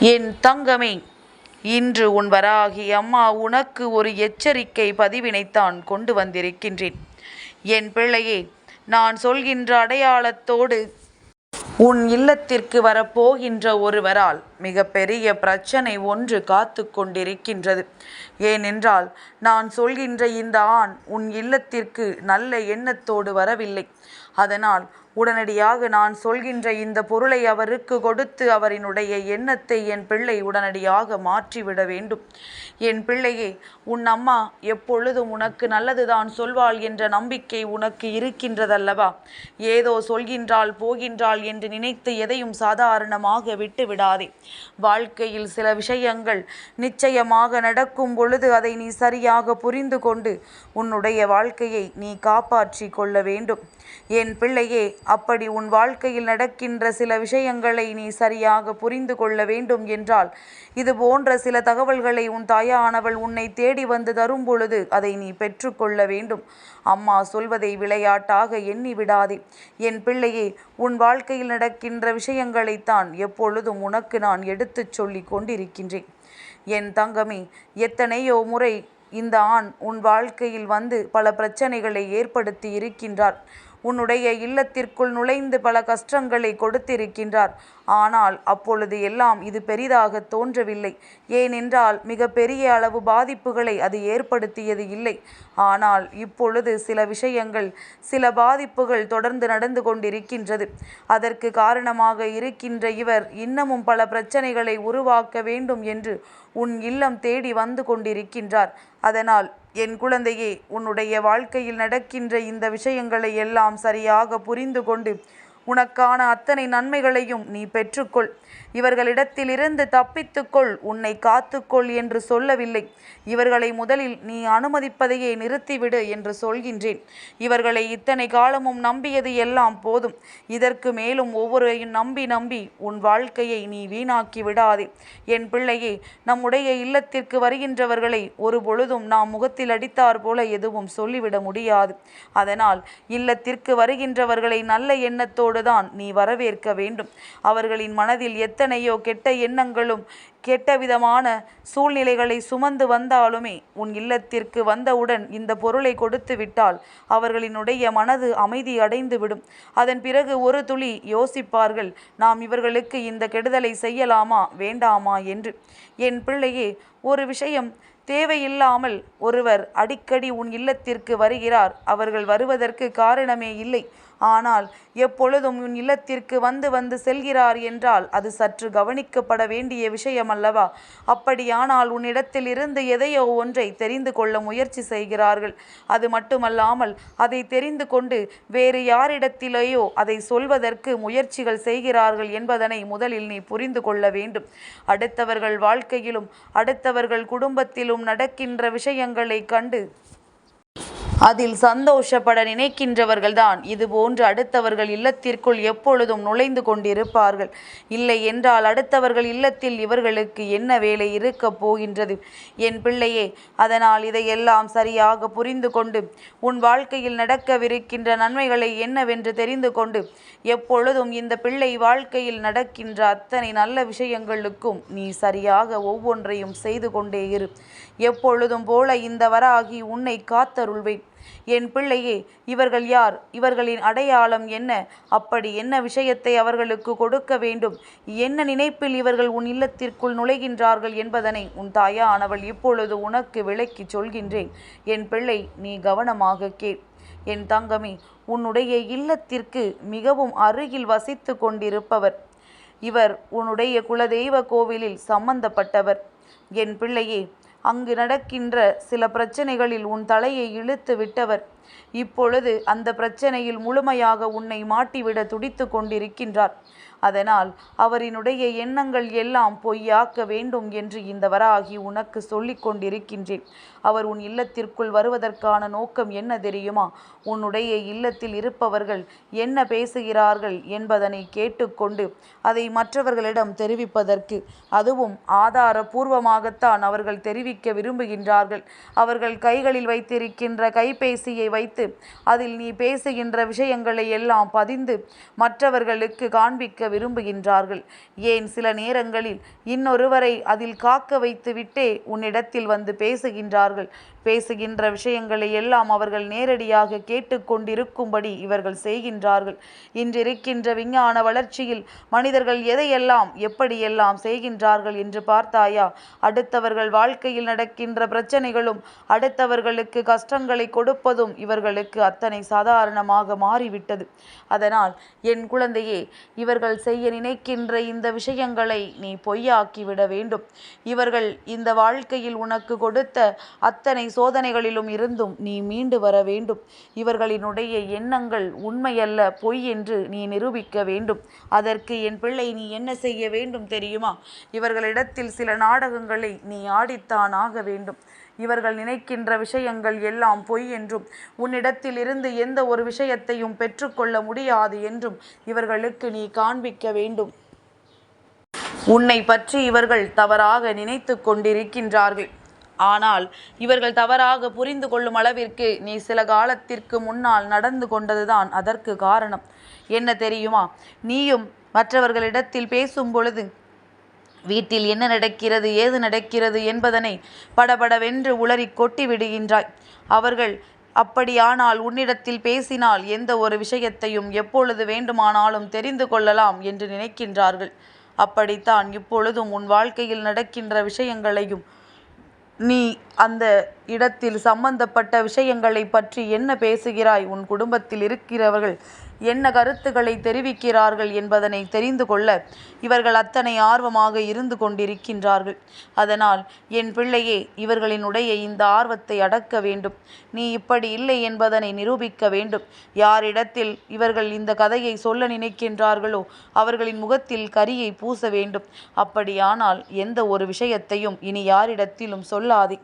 என் தங்கமே இன்று உன் வராகி அம்மா உனக்கு ஒரு எச்சரிக்கை பதிவினைத்தான் கொண்டு வந்திருக்கின்றேன். என் பிள்ளையே நான் சொல்கின்ற அடையாளத்தோடு உன் இல்லத்திற்கு வரப்போகின்ற ஒருவரால் மிகப்பெரிய பிரச்சனை ஒன்று காத்து கொண்டிருக்கின்றது. ஏனென்றால் நான் சொல்கின்ற இந்த ஆண் உன் இல்லத்திற்கு நல்ல எண்ணத்தோடு வரவில்லை. அதனால் உடனடியாக நான் சொல்கின்ற இந்த பொருளை அவருக்கு கொடுத்து அவரினுடைய எண்ணத்தை என் பிள்ளை உடனடியாக மாற்றிவிட வேண்டும். என் பிள்ளையே உன் அம்மா எப்பொழுதும் உனக்கு நல்லதுதான் சொல்வாள் என்ற நம்பிக்கை உனக்கு இருக்கின்றதல்லவா? ஏதோ சொல்கின்றாள் போகின்றாள் என்று நினைத்து எதையும் சாதாரணமாக விட்டு விடாதே. வாழ்க்கையில் சில விஷயங்கள் நிச்சயமாக நடக்கும் பொழுது அதை நீ சரியாக புரிந்து கொண்டு உன்னுடைய வாழ்க்கையை நீ காப்பாற்றி கொள்ள வேண்டும். என் பிள்ளையே அப்படி உன் வாழ்க்கையில் நடக்கின்ற சில விஷயங்களை நீ சரியாக புரிந்து கொள்ள வேண்டும் என்றால் இது போன்ற சில தகவல்களை உன் தாயானவள் உன்னை தேடி வந்து தரும் பொழுது அதை நீ பெற்றுக்கொள்ள வேண்டும். அம்மா சொல்வதை விளையாட்டாக எண்ணி விடாதே. என் பிள்ளையே உன் வாழ்க்கையில் நடக்கின்ற விஷயங்களைத்தான் எப்பொழுதும் உனக்கு நான் எடுத்துச் சொல்லி கொண்டிருக்கின்றேன். என் தங்கமே எத்தனையோ முறை இந்த ஆண் உன் வாழ்க்கையில் வந்து பல பிரச்சனைகளை ஏற்படுத்தி இருக்கின்றார். உன்னுடைய இல்லத்திற்குள் நுழைந்து பல கஷ்டங்களை கொடுத்திருக்கின்றார். ஆனால் அப்பொழுது எல்லாம் இது பெரிதாக தோன்றவில்லை. ஏனென்றால் மிக பெரிய அளவு பாதிப்புகளை அது ஏற்படுத்தியது இல்லை. ஆனால் இப்பொழுது சில விஷயங்கள் சில பாதிப்புகள் தொடர்ந்து நடந்து கொண்டிருக்கின்றது. அதற்கு காரணமாக இருக்கின்ற இவர் இன்னமும் பல பிரச்சனைகளை உருவாக்க வேண்டும் என்று உன் இல்லம் தேடி வந்து கொண்டிருக்கின்றார். அதனால் என் குழந்தையே உன்னுடைய வாழ்க்கையில் நடக்கின்ற இந்த விஷயங்களை எல்லாம் சரியாக புரிந்து கொண்டு உனக்கான அத்தனை நன்மைகளையும் நீ பெற்றுக்கொள். இவர்களிடத்திலிருந்து தப்பித்துக்கொள் உன்னை காத்துக்கொள் என்று சொல்லவில்லை. இவர்களை முதலில் நீ அனுமதிப்பதையே நிறுத்திவிடு என்று சொல்கின்றேன். இவர்களை இத்தனை காலமும் நம்பியது எல்லாம் போதும். இதற்கு மேலும் ஒவ்வொருவரையும் நம்பி நம்பி உன் வாழ்க்கையை நீ வீணாக்கி விடாதே. என் பிள்ளையே நம்முடைய இல்லத்திற்கு வருகின்றவர்களை ஒரு பொழுதும் நாம் முகத்தில் அடித்தார் போல எதுவும் சொல்லிவிட முடியாது. அதனால் இல்லத்திற்கு வருகின்றவர்களை நல்ல எண்ணத்தோடு தான் நீ வரவேற்க வேண்டும். அவர்களின் மனதில் எத்தனையோ கெட்ட எண்ணங்களும் கெட்ட விதமான சூழ்நிலைகளை சுமந்து வந்தாலுமே உன் இல்லத்திற்கு வந்தவுடன் இந்த பொருளை கொடுத்து விட்டால் அவர்களினுடைய மனது அமைதி அடைந்து விடும் அதன் பிறகு ஒரு துளி யோசிப்பார்கள் நாம் இவர்களுக்கு இந்த கெடுதலை செய்யலாமா வேண்டாமா? என்று. என் பிள்ளையே ஒரு விஷயம் தேவையில்லாமல் ஒருவர் அடிக்கடி உன் இல்லத்திற்கு வருகிறார். அவர்கள் வருவதற்கு காரணமே இல்லை. ஆனால் எப்பொழுதும் உன் இல்லத்திற்கு வந்து வந்து செல்கிறார் என்றால் அது சற்று கவனிக்கப்பட வேண்டிய விஷயம் அல்லவா அப்படியானால் உன்னிடத்தில் இருந்து எதையோ ஒன்றை தெரிந்து கொள்ள முயற்சி செய்கிறார்கள். அது மட்டுமல்லாமல் அதை தெரிந்து கொண்டு வேறு யாரிடத்திலேயோ அதை சொல்வதற்கு முயற்சிகள் செய்கிறார்கள் என்பதனை முதலில் நீ புரிந்து கொள்ள வேண்டும். அடுத்தவர்கள் வாழ்க்கையிலும் அடுத்தவர்கள் குடும்பத்திலும் நடக்கின்ற விஷயங்களை கண்டு அதில் சந்தோஷப்பட நினைக்கின்றவர்கள்தான். இது போன்று அடுத்தவர்கள் இல்லத்திற்குள் எப்பொழுதும் நுழைந்து கொண்டிருப்பார்கள். இல்லை என்றால் அடுத்தவர்கள் இல்லத்தில் இவர்களுக்கு என்ன வேலை இருக்கப் போகின்றது? என் பிள்ளையே அதனால் இதையெல்லாம் சரியாக புரிந்து கொண்டு உன் வாழ்க்கையில் நடக்கவிருக்கின்ற நன்மைகளை என்னவென்று தெரிந்து கொண்டு எப்பொழுதும் இந்த பிள்ளை வாழ்க்கையில் நடக்கின்ற அத்தனை நல்ல விஷயங்களுக்கும் நீ சரியாக ஒவ்வொன்றையும் செய்து கொண்டே இரு. எப்பொழுதும் போல இந்த வராகி உன்னை காத்தருள்வேன். என் பிள்ளையே இவர்கள் யார்? இவர்களின் அடையாளம் என்ன? அப்படி என்ன விஷயத்தை அவர்களுக்கு கொடுக்க வேண்டும்? என்ன நினைப்பில் இவர்கள் உன் இல்லத்திற்குள் நுழைகின்றார்கள் என்பதனை உன் தாயானவள் இப்பொழுது உனக்கு விளக்கி சொல்கின்றேன். என் பிள்ளை நீ கவனமாக கே என் தங்கமே உன்னுடைய இல்லத்திற்கு மிகவும் அருகில் வசித்து கொண்டிருப்பவர். இவர் உன்னுடைய குலதெய்வ கோவிலில் சம்பந்தப்பட்டவர். என் பிள்ளையே அங்கு நடக்கின்ற சில பிரச்சனைகளில் உன் தலையை இழுத்து விட்டவர். இப்பொழுது அந்த பிரச்சனையில் முழுமையாக உன்னை மாட்டிவிட துடித்து கொண்டிருக்கின்றார். அதனால் அவரினுடைய எண்ணங்கள் எல்லாம் பொய்யாக்க வேண்டும் என்று இந்த வராகி உனக்கு சொல்லிக் கொண்டிருக்கின்றேன். அவர் உன் இல்லத்திற்குள் வருவதற்கான நோக்கம் என்ன தெரியுமா? உன்னுடைய இல்லத்தில் இருப்பவர்கள் என்ன பேசுகிறார்கள் என்பதனை கேட்டுக்கொண்டு அதை மற்றவர்களிடம் தெரிவிப்பதற்கு அதுவும் ஆதாரபூர்வமாகத்தான் அவர்கள் தெரிவிக்க விரும்புகின்றார்கள். அவர்கள் கைகளில் வைத்திருக்கின்ற கைபேசியை வைத்து அதில் நீ பேசுகின்ற விஷயங்களை எல்லாம் பதிந்து மற்றவர்களுக்கு காண்பிக்க விரும்புகின்றார்கள். ஏன் சில நேரங்களில் இன்னொருவரை அதில் காக்க வைத்துவிட்டே உன்னிடத்தில் வந்து பேசுகின்றார்கள். பேசுகின்ற விஷயங்களை எல்லாம் அவர்கள் நேரடியாக கேட்டுக்கொண்டிருக்கும்படி இவர்கள் செய்கின்றார்கள். இன்றிருக்கின்ற விஞ்ஞான வளர்ச்சியில் மனிதர்கள் எதையெல்லாம் எப்படியெல்லாம் செய்கின்றார்கள் என்று பார்த்தாயா? அடுத்தவர்கள் வாழ்க்கையில் நடக்கின்ற பிரச்சனைகளும் அடுத்தவர்களுக்கு கஷ்டங்களை கொடுப்பதும் இவர்களுக்கு அத்தனை சாதாரணமாக மாறிவிட்டது. அதனால் என் குழந்தையே இவர்கள் செய்ய நினைக்கின்ற இந்த விஷயங்களை நீ பொய்யாக்கிவிட வேண்டும். இவர்கள் இந்த வாழ்க்கையில் உனக்கு கொடுத்த அத்தனை சோதனைகளிலும் இருந்தும் நீ மீண்டு வர வேண்டும். இவர்களினுடைய எண்ணங்கள் உண்மையல்ல பொய் என்று நீ நிரூபிக்க வேண்டும். அதற்கு என் பிள்ளை நீ என்ன செய்ய வேண்டும் தெரியுமா? இவர்களிடத்தில் சில நாடகங்களை நீ ஆடித்தான் ஆக வேண்டும். இவர்கள் நினைக்கின்ற விஷயங்கள் எல்லாம் பொய் என்றும் உன்னிடத்தில் இருந்து எந்த ஒரு விஷயத்தையும் பெற்றுக்கொள்ள முடியாது என்றும் இவர்களுக்கு நீ காண்பிக்க வேண்டும். உன்னை பற்றி இவர்கள் தவறாக நினைத்து கொண்டிருக்கின்றார்கள். ஆனால் இவர்கள் தவறாக புரிந்து கொள்ளும் அளவிற்கு நீ சில காலத்திற்கு முன்னால் நடந்து கொண்டதுதான் அதற்கு காரணம். என்ன தெரியுமா? நீயும் மற்றவர்களிடத்தில் பேசும் பொழுது வீட்டில் என்ன நடக்கிறது ஏது நடக்கிறது என்பதனை படபடவென்று உளறி கொட்டி விடுகின்றாய். அவர்கள் அப்படியானால் உன்னிடத்தில் பேசினால் எந்த ஒரு விஷயத்தையும் எப்பொழுது வேண்டுமானாலும் தெரிந்து கொள்ளலாம் என்று நினைக்கின்றார்கள். அப்படித்தான் இப்பொழுதும் உன் வாழ்க்கையில் நடக்கின்ற விஷயங்களையும் நீ அந்த இடத்தில் சம்பந்தப்பட்ட விஷயங்களை பற்றி என்ன பேசுகிறாய்? உன் குடும்பத்தில் இருக்கிறவர்கள் என்ன கருத்துக்களை தெரிவிக்கிறார்கள் என்பதனை தெரிந்து கொள்ள இவர்கள் அத்தனை ஆர்வமாக இருந்து கொண்டிருக்கின்றார்கள். அதனால் என் பிள்ளையே இவர்களினுடைய இந்த ஆர்வத்தை அடக்க வேண்டும். நீ இப்படி இல்லை என்பதனை நிரூபிக்க வேண்டும். யாரிடத்தில் இவர்கள் இந்த கதையை சொல்ல நினைக்கின்றார்களோ அவர்களின் முகத்தில் கரியை பூச வேண்டும். அப்படியானால் எந்த ஒரு விஷயத்தையும் இனி யாரிடத்திலும் சொல்லாதே.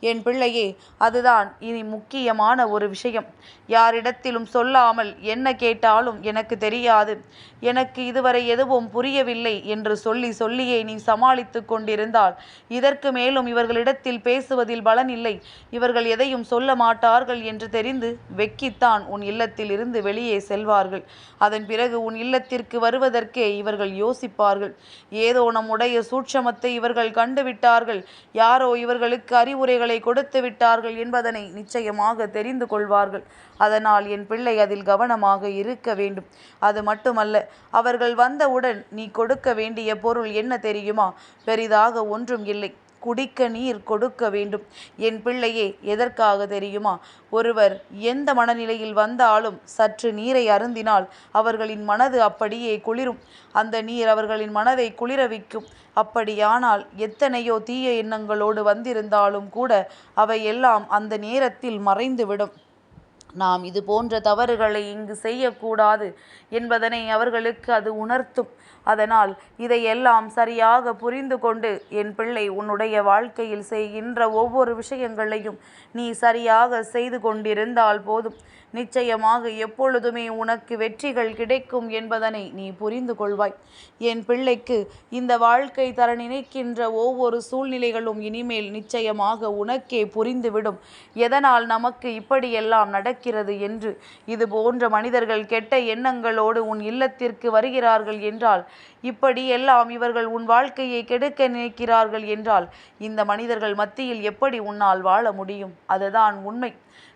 என் பிள்ளையே அதுதான் இனி முக்கியமான ஒரு விஷயம். யாரிடத்திலும் சொல்லாமல் என்ன கேட்டாலும் எனக்கு தெரியாது. எனக்கு இதுவரை எதுவும் புரியவில்லை என்று சொல்லி சொல்லியே நீ சமாளித்து கொண்டிருந்தால் இதற்கு மேலும் இவர்களிடத்தில் பேசுவதில் பலன் இல்லை. இவர்கள் எதையும் சொல்ல மாட்டார்கள் என்று தெரிந்து வெக்கித்தான் உன் இல்லத்தில் இருந்து வெளியே செல்வார்கள். அதன் பிறகு உன் இல்லத்திற்கு வருவதற்கே இவர்கள் யோசிப்பார்கள். ஏதோ நம்முடைய சூட்சமத்தை இவர்கள் கண்டுவிட்டார்கள். யாரோ இவர்களுக்கு அறிவுரைகளை கொடுத்து விட்டார்கள் என்பதனை நிச்சயமாக தெரிந்து கொள்வார்கள். அதனால் என் பிள்ளை அதில் கவனமாக இருக்க வேண்டும். அது மட்டுமல்ல அவர்கள் வந்தவுடன் நீ கொடுக்க வேண்டிய பொருள் என்ன தெரியுமா? பெரிதாக ஒன்றும் இல்லை. குடிக்க நீர் கொடுக்க வேண்டும். என் பிள்ளையே எதற்காக தெரியுமா? ஒருவர் எந்த மனநிலையில் வந்தாலும் சற்று நீரை அருந்தினால் அவர்களின் மனது அப்படியே குளிரும். அந்த நீர் அவர்களின் மனதை குளிரவிக்கும் அப்படியானால் எத்தனையோ தீய எண்ணங்களோடு வந்திருந்தாலும் கூட அவையெல்லாம் அந்த நேரத்தில் மறைந்துவிடும். நாம் இது போன்ற தவறுகளை இங்கு செய்யக்கூடாது என்பதனை அவர்களுக்கு அது உணர்த்தும். அதனால் இதையெல்லாம் சரியாக புரிந்து கொண்டு என் பிள்ளை உன்னுடைய வாழ்க்கையில் செய்கின்ற ஒவ்வொரு விஷயங்களையும் நீ சரியாக செய்து கொண்டிருந்தால் போதும். நிச்சயமாக எப்பொழுதுமே உனக்கு வெற்றிகள் கிடைக்கும் என்பதனை நீ புரிந்து கொள்வாய். என் பிள்ளைக்கு இந்த வாழ்க்கை தர நினைக்கின்ற ஒவ்வொரு சூழ்நிலைகளும் இனிமேல் நிச்சயமாக உனக்கே புரிந்துவிடும். எதனால் நமக்கு இப்படியெல்லாம் நடக்கிறது என்று இது போன்ற மனிதர்கள் கெட்ட எண்ணங்களோடு உன் இல்லத்திற்கு வருகிறார்கள் என்றால் இப்படி எல்லாம் இவர்கள் உன் வாழ்க்கையை கெடுக்க நினைக்கிறார்கள் என்றால் இந்த மனிதர்கள் மத்தியில் எப்படி உன்னால் வாழ முடியும்? அதுதான் உண்மை.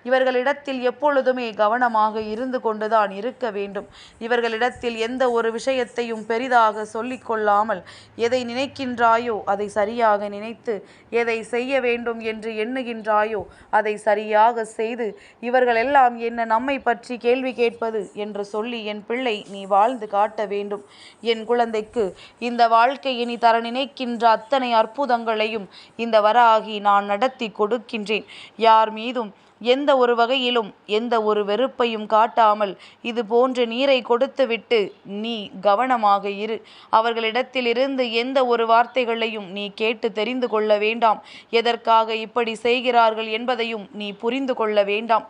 இவர்களிடத்தில் எப்பொழுதுமே கவனமாக இருந்து கொண்டுதான் இருக்க வேண்டும். இவர்களிடத்தில் எந்த ஒரு விஷயத்தையும் பெரிதாக சொல்லிக்கொள்ளாமல் எதை நினைக்கின்றாயோ அதை சரியாக நினைத்து எதை செய்ய வேண்டும் என்று எண்ணுகின்றாயோ அதை சரியாக செய்து இவர்களெல்லாம் என்ன நம்மை பற்றி கேள்வி கேட்பது என்று சொல்லி என் பிள்ளை நீ வாழ்ந்து காட்ட வேண்டும். என் குழந்தைக்கு இந்த வாழ்க்கையை நீ தர நினைக்கின்ற அத்தனை அற்புதங்களையும் இந்த வராகி நான் நடத்தி கொடுக்கின்றேன். யார் மீதும் எந்த ஒரு வகையிலும் எந்த ஒரு வெறுப்பையும் காட்டாமல் இது போன்ற நீரை கொடுத்துவிட்டு நீ கவனமாக இரு. அவர்களிடத்திலிருந்து எந்த ஒரு வார்த்தைகளையும் நீ கேட்டு தெரிந்து கொள்ள வேண்டாம். எதற்காக இப்படி செய்கிறார்கள் என்பதையும் நீ புரிந்து கொள்ள வேண்டாம்.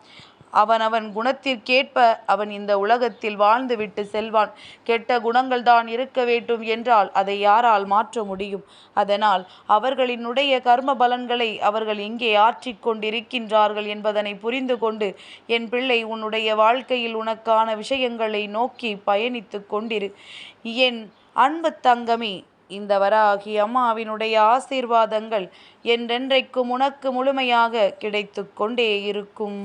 அவன் அவன் குணத்திற்கேற்ப அவன் இந்த உலகத்தில் வாழ்ந்துவிட்டு செல்வான். கெட்ட குணங்கள் தான் இருக்க வேண்டும் என்றால் அதை யாரால் மாற்ற முடியும்? அதனால் அவர்களினுடைய கர்ம பலன்களை அவர்கள் இங்கே ஆற்றிக் கொண்டிருக்கின்றார்கள் என்பதனை புரிந்து கொண்டு என் பிள்ளை உன்னுடைய வாழ்க்கையில் உனக்கான விஷயங்களை நோக்கி பயணித்து கொண்டிரு. என் அன்பு தங்கமே இந்த வராகி அம்மாவினுடைய ஆசீர்வாதங்கள் என்றென்றைக்கும் உனக்கு முழுமையாக கிடைத்து கொண்டே இருக்கும்.